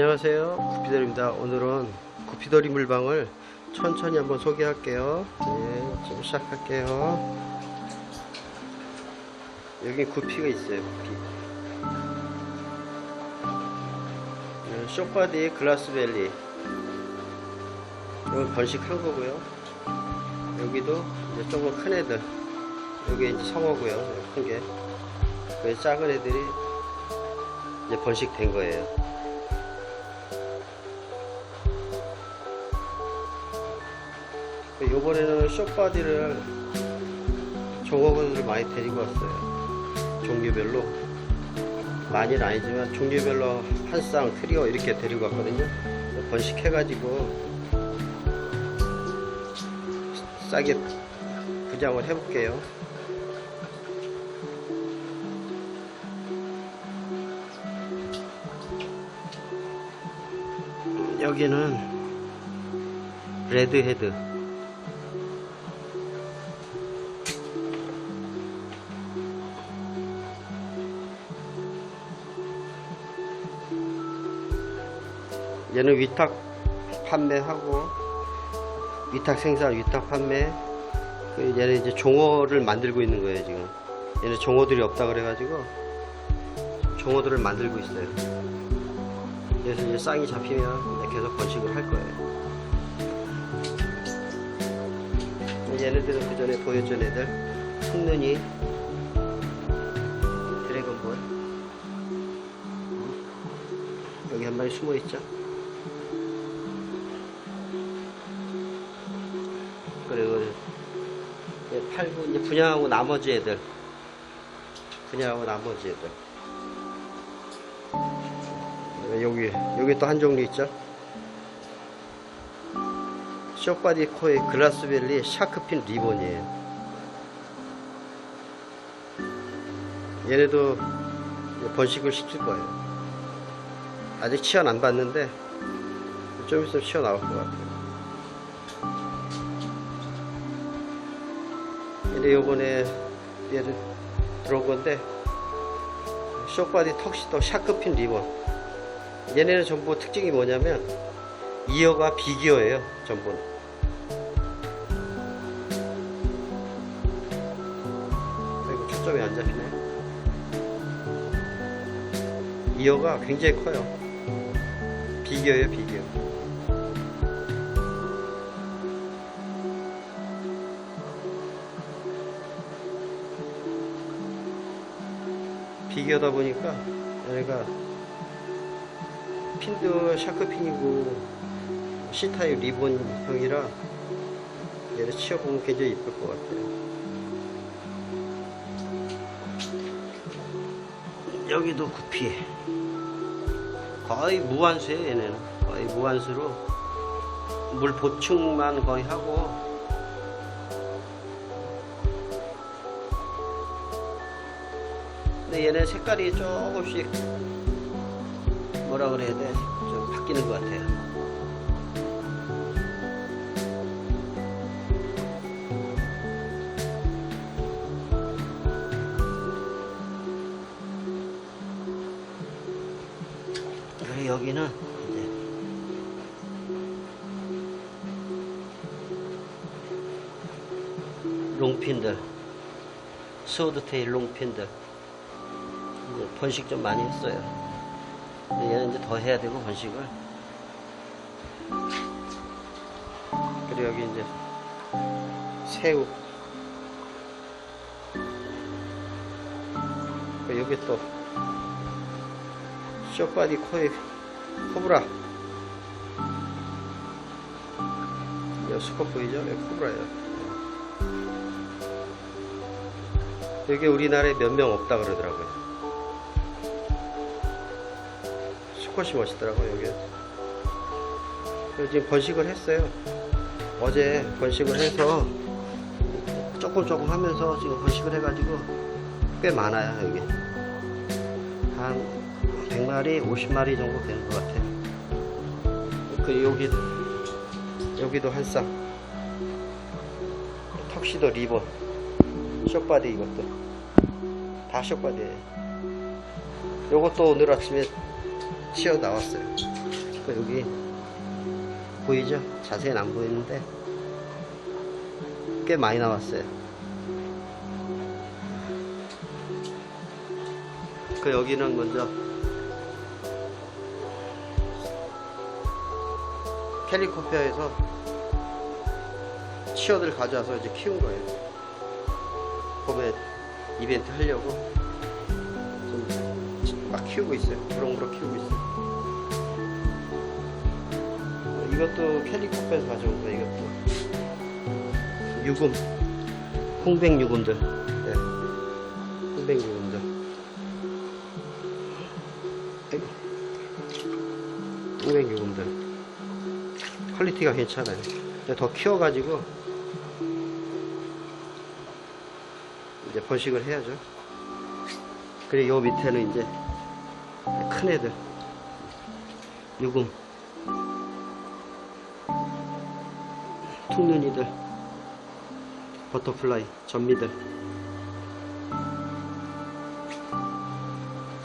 안녕하세요. 구피돌입니다. 오늘은 구피돌이 물방을 천천히 한번 소개할게요. 네, 지금 시작할게요. 여기 구피가 있어요 구피. 네, 쇼파디 글라스밸리. 이건 번식한 거고요. 여기도 이제 조금 큰 애들. 여기 이제 성어고요. 큰게. 그 작은 애들이 이제 번식된 거예요 요번에는 쇼바디를 종업원을 많이 데리고 왔어요. 종류별로. 많이는 아니지만 종류별로 한 쌍, 트리오 이렇게 데리고 왔거든요. 번식해가지고 싸게 부장을 해볼게요. 여기는 레드헤드 얘는 위탁 판매하고 위탁 생산, 위탁 판매. 그 얘는 이제 종어를 만들고 있는 거예요 지금. 얘는 종어들이 없다 그래가지고 종어들을 만들고 있어요. 그래서 이제 쌍이 잡히면 계속 번식을 할 거예요. 얘네들은 그 전에 보여준 애들 흑눈이 드래곤볼 여기 한 마리 숨어 있죠. 팔고 이제 분양하고 나머지 애들. 분양하고 나머지 애들. 여기 여기 또 한 종류 있죠? 쇼바디 코의 글라스밸리 샤크핀 리본이에요. 얘네도 번식을 시킬 거예요. 아직 치원 안 봤는데 좀 있으면 치워 나올 것 같아요 근데 요번에 얘를 들어온 건데 쇼바디 턱시도 샤크핀 리본. 얘네는 전부 특징이 뭐냐면 이어가 비기어예요 전부는. 아이고 초점이 안 잡히네. 이어가 굉장히 커요. 비기어예요 비 기어 비교하다 보니까 얘네가 핀도 샤크핀이고 C타입 리본형이라 얘를 치워보면 굉장히 이쁠 것 같아요. 여기도 구피. 거의 무한수예요 얘네는. 거의 무한수로 물 보충만 거의 하고 근데 얘네 색깔이 조금씩 뭐라 그래야 돼? 좀 바뀌는 것 같아요. 여기는 이제 롱핀들, 스워드테일 롱핀들 번식 좀 많이 했어요. 얘는 이제 더 해야 되고 번식을. 그리고 여기 이제 새우. 여기 또 쇼바디 코에 코브라. 여기 수컷 보이죠? 여기 코브라예요. 여기 우리나라에 몇 명 없다 그러더라고요. 수컷이 멋있더라고요, 여기. 지금 번식을 했어요. 어제 번식을 해서 조금 조금 하면서 지금 번식을 해가지고 꽤 많아요, 여기. 한 100마리, 50마리 정도 되는 것 같아요. 그 여기, 여기도 한 쌍. 턱시도 리본. 쇼바디 이것도. 다 쇼바디에요. 요것도 오늘 아침에 치어 나왔어요. 여기 보이죠? 자세히는 안 보이는데 꽤 많이 나왔어요. 그 여기는 먼저 캘리코피아에서 치어들 가져와서 이제 키운 거예요. 봄에 이벤트 하려고 좀 막 키우고 있어요. 부렁부렁 키우고 있어요. 어, 이것도 캘리코피아에서 가져온 거예요. 이것도 유금, 홍백 유금들. 네. 홍백 유금들. 아이고. 홍백 유금들. 퀄리티가 괜찮아요. 근데 더 키워가지고 이제 번식을 해야죠. 그리고 요 밑에는 이제 큰 애들. 유금. 툭눈이들. 버터플라이 전미들.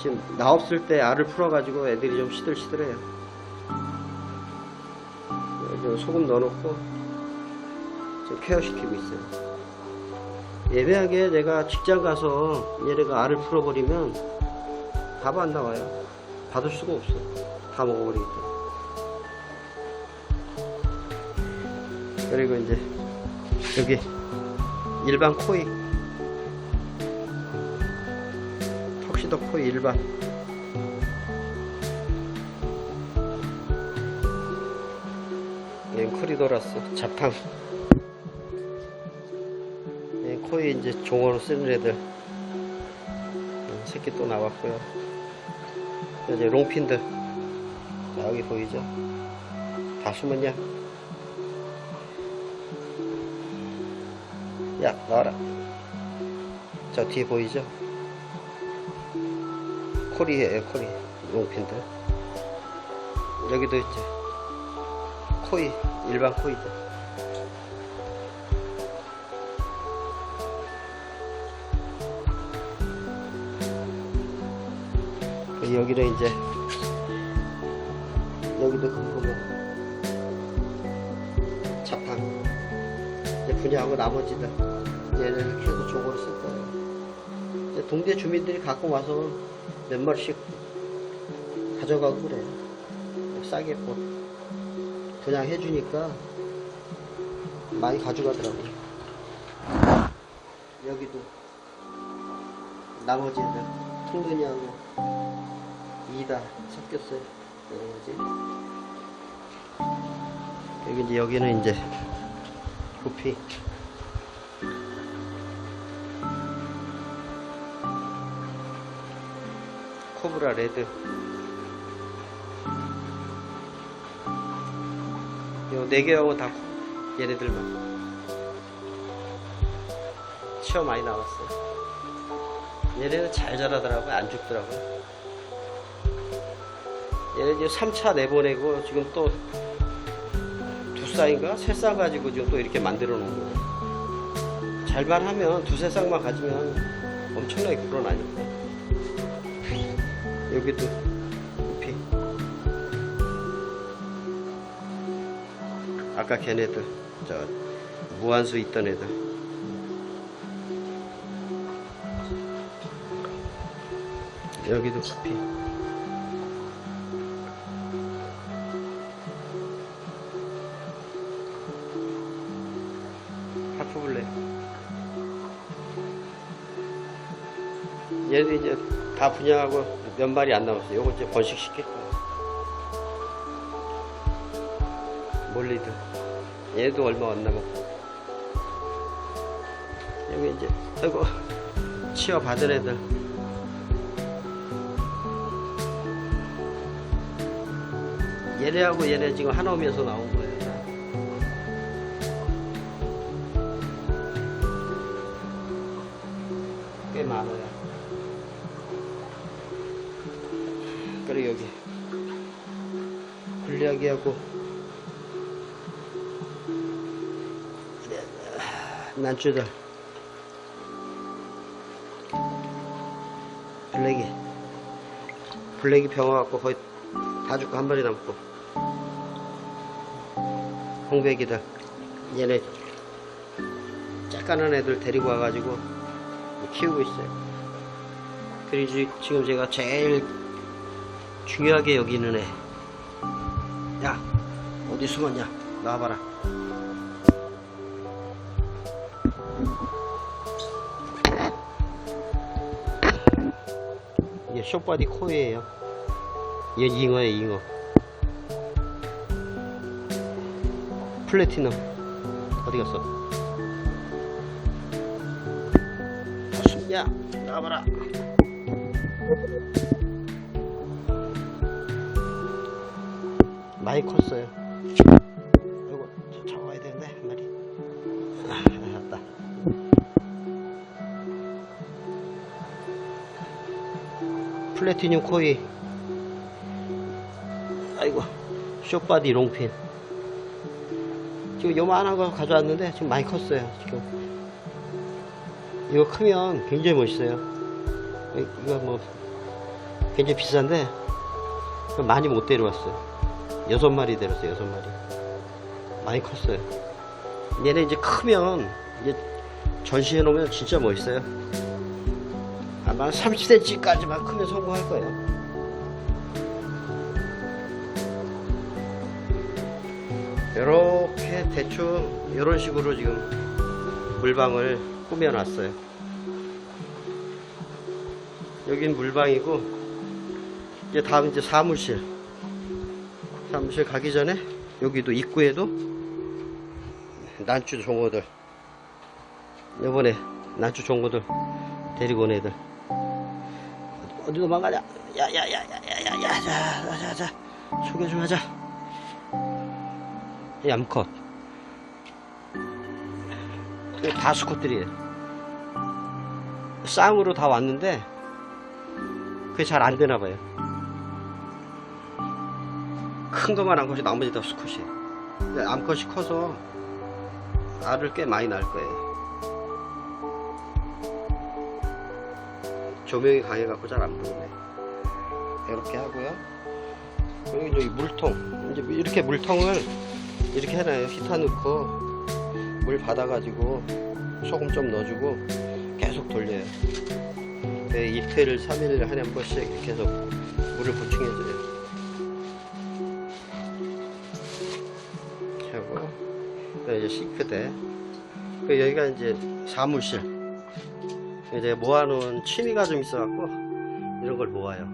지금 나 없을 때 알을 풀어가지고 애들이 좀 시들시들해요. 소금 넣어놓고 지금 케어시키고 있어요. 예매하게 내가 직장 가서 얘네가 알을 풀어버리면 밥안 나와요. 받을 수가 없어. 다 먹어버리기 때문에 그리고 이제 여기 일반 코이. 턱시도 코이 일반. 얘 크리도라스 잡탕. 얘 코이 이제 종어로 쓰는 애들. 음, 새끼 또 나왔고요 이제 롱핀들 자, 여기 보이죠? 다 숨었냐? 야 나와라. 저 뒤에 보이죠? 코리에요 코리. 롱핀들. 여기도 있지. 코이 일반 코이들 여기는 이제 여기도 뭐 자판. 이제 분야하고 나머지들 얘네를 키워서 종으로 쓸 거예요. 동네 주민들이 가끔 와서 몇 마리씩 가져가고 그래요. 싸게 뭐 그냥 해주니까 많이 가져가더라고요. 여기도 나머지 애들 통근이하고 이다 섞였어요. 여러 가지? 여기 이제 여기는 이제 구피. 코브라 레드. 요 네 개하고 다 얘네들만 치어 많이 나왔어요. 얘네는 잘 자라더라고요. 안 죽더라고요 얘네 지금 3차 내보내고 지금 또 두 쌍인가? 세 쌍 가지고 지금 또 이렇게 만들어 놓은 거예요. 잘만 하면 두세 쌍만 가지면 엄청나게 불어나니까 여기도 피 아까 걔네들 저 무한수 있던 애들. 여기도 피 얘도 이제 다 분양하고 몇 마리 안 남았어요. 요거 이제 번식시킬 거예요. 몰리드 얘도 얼마 안 남았고. 여기 이제 아이고 치어 받은 애들. 얘네하고 얘네 지금 한엄에서 나온 거예요 그리고 여기. 굴리하기하고. 난주들 블랙이. 블랙이 병 와갖고 거의 다 죽고 한 마리 남고. 공백이들 얘네 짝가는 애들 데리고 와가지고 키우고 있어요. 그리고 지- 지금 제가 제일 중요하게 여기는 애. 야, 어디 숨었냐? 나와봐라. 이게 쇼바디 코이에요. 얘 잉어예요, 잉어. 플래티넘. 어디 갔어? 야, 나와봐라. 많이 컸어요. 이거 잡아야 되는데 한 마리. 아, 왔다. 플래티늄 코이. 아이고, 쇼바디 롱핀. 지금 요만한 거 가져왔는데 지금 많이 컸어요. 지금. 이거 크면 굉장히 멋있어요. 이- 이거 뭐 굉장히 비싼데 많이 못 데려왔어요. 여섯 마리 데렸어요. 여섯 마리. 많이 컸어요. 얘네 이제 크면 이제 전시해 놓으면 진짜 멋있어요. 아마 30cm까지만 크면 성공할 거예요. 이렇게 대충 이런 식으로 지금 물방을 꾸며놨어요. 여긴 물방이고 이제 다음 이제 사무실. 사무실 가기 전에 여기도 입구에도 난주 종어들. 이번에 난주 종어들 데리고 온 애들. 어디 도망가냐? 야야야야야야야야야자 소개 좀 하자. 얌컷. 이거 다 수컷들이에요 쌍으로 다 왔는데 그게 잘 안 되나 봐요 큰 것만 한 것이 나머지 다 수컷이에요. 근데 암컷이 커서 알을 꽤 많이 낳을 거예요. 조명이 강해갖고 잘 안 보이네. 이렇게 하고요. 그리고 이 물통. 이제 이렇게 물통을 이렇게 해놔요. 히터 넣고 물 받아가지고 소금 좀 넣어주고 계속 돌려요. 네, 이틀, 3일 한 번씩 계속 물을 보충해줘요. 이제 싱크대. 그 여기가 이제 사무실. 이제 모아놓은 취미가 좀 있어 갖고 이런 걸 모아요.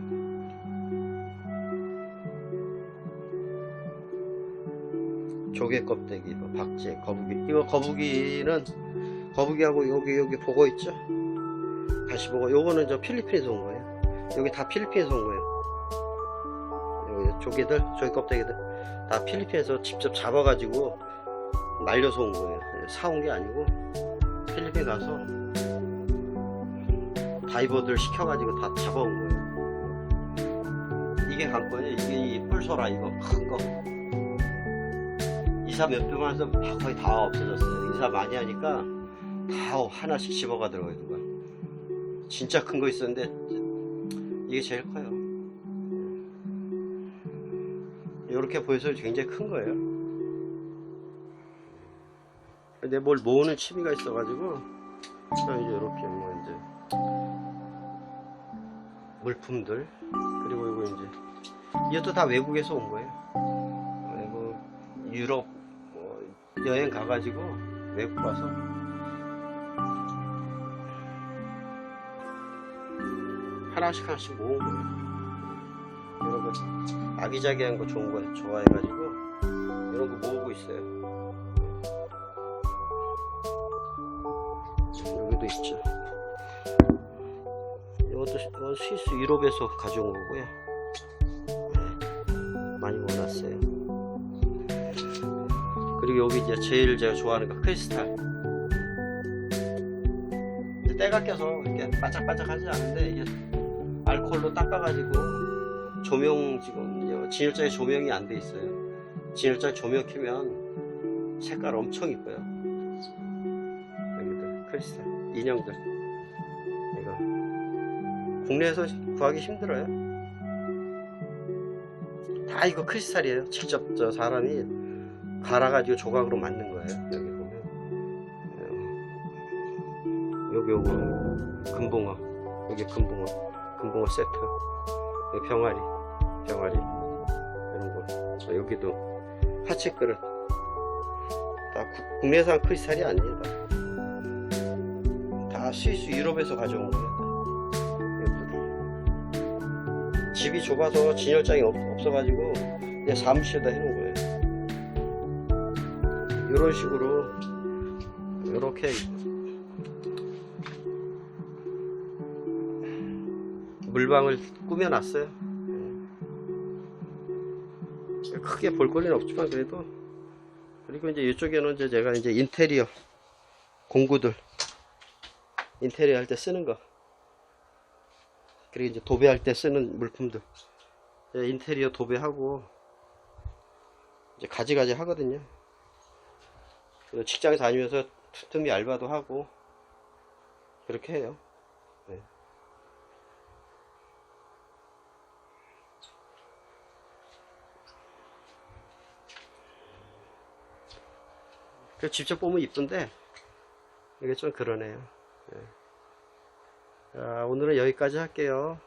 조개 껍데기 뭐 박쥐 거북이. 이거 거북이는 거북이하고 여기 여기 보고 있죠? 다시 보고. 요거는 저 필리핀에서 온 거예요. 여기 다 필리핀에서 온 거예요. 여기 조개들 조개 껍데기들 다 필리핀에서 직접 잡아가지고 날려서 온 거예요. 사온 게 아니고 필리핀 가서 다이버들 시켜가지고 다 잡아온 거예요. 이게 관건이에요. 이게 이 뿔소라 이거 큰 거. 이사 몇병 해서 거의 다 없어졌어요. 이사 많이 하니까 다 하나씩 집어가더라고요. 누가. 진짜 큰 거 있었는데 이게 제일 커요. 이렇게 보여서 굉장히 큰 거예요. 근데 뭘 모으는 취미가 있어가지고 저는 이제 이렇게 뭐 이제 물품들 그리고 이거 이제 이것도 다 외국에서 온 거예요. 그리고 유럽 뭐 여행 가가지고 외국 가서 하나씩 하나씩 모은 거예요. 거 아기자기한 거 좋은 거 좋아해가지고 이런 거 모으고 있어요. 이건 스위스 유럽에서 가져온 거고요. 네, 많이 모았어요. 그리고 여기 이제 제일 제가 좋아하는 거 크리스탈. 때가 껴서 이렇게 반짝반짝하지 않은데 이게 알코올로 닦아가지고 조명 지금 진열장에 조명이 안 돼 있어요. 진열장 조명 켜면 색깔 엄청 이뻐요. 여기들 크리스탈 인형들 국내에서 구하기 힘들어요. 다 이거 크리스탈이에요. 직접 저 사람이 갈아가지고 조각으로 만든 거예요. 여기 보면 어, 여기 요거 금붕어 여기 금붕어 금붕어 세트 여기 병아리 병아리 이런 거 어, 여기도 하치 그릇 다 국- 국내산 크리스탈이 아닙니다. 다 스위스 유럽에서 가져온 거예요. 집이 좁아서 진열장이 없, 없어가지고 그냥 사무실에다 해놓은 거예요. 이런 식으로 이렇게 물방을 꾸며놨어요. 예. 크게 볼 거리는 없지만 그래도 그리고 이제 이쪽에는 이제 제가 이제 인테리어 공구들 인테리어 할 때 쓰는 거 그리고 이제 도배할 때 쓰는 물품들 예, 인테리어 도배하고 이제 가지가지 하거든요. 그리고 직장 다니면서 틈틈이 알바도 하고 그렇게 해요. 네. 그 직접 보면 이쁜데 이게 좀 그러네요. 네. 자, 오늘은 여기까지 할게요.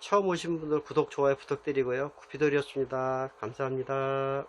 처음 오신 분들 구독, 좋아요 부탁드리고요. 구피돌이었습니다. 감사합니다.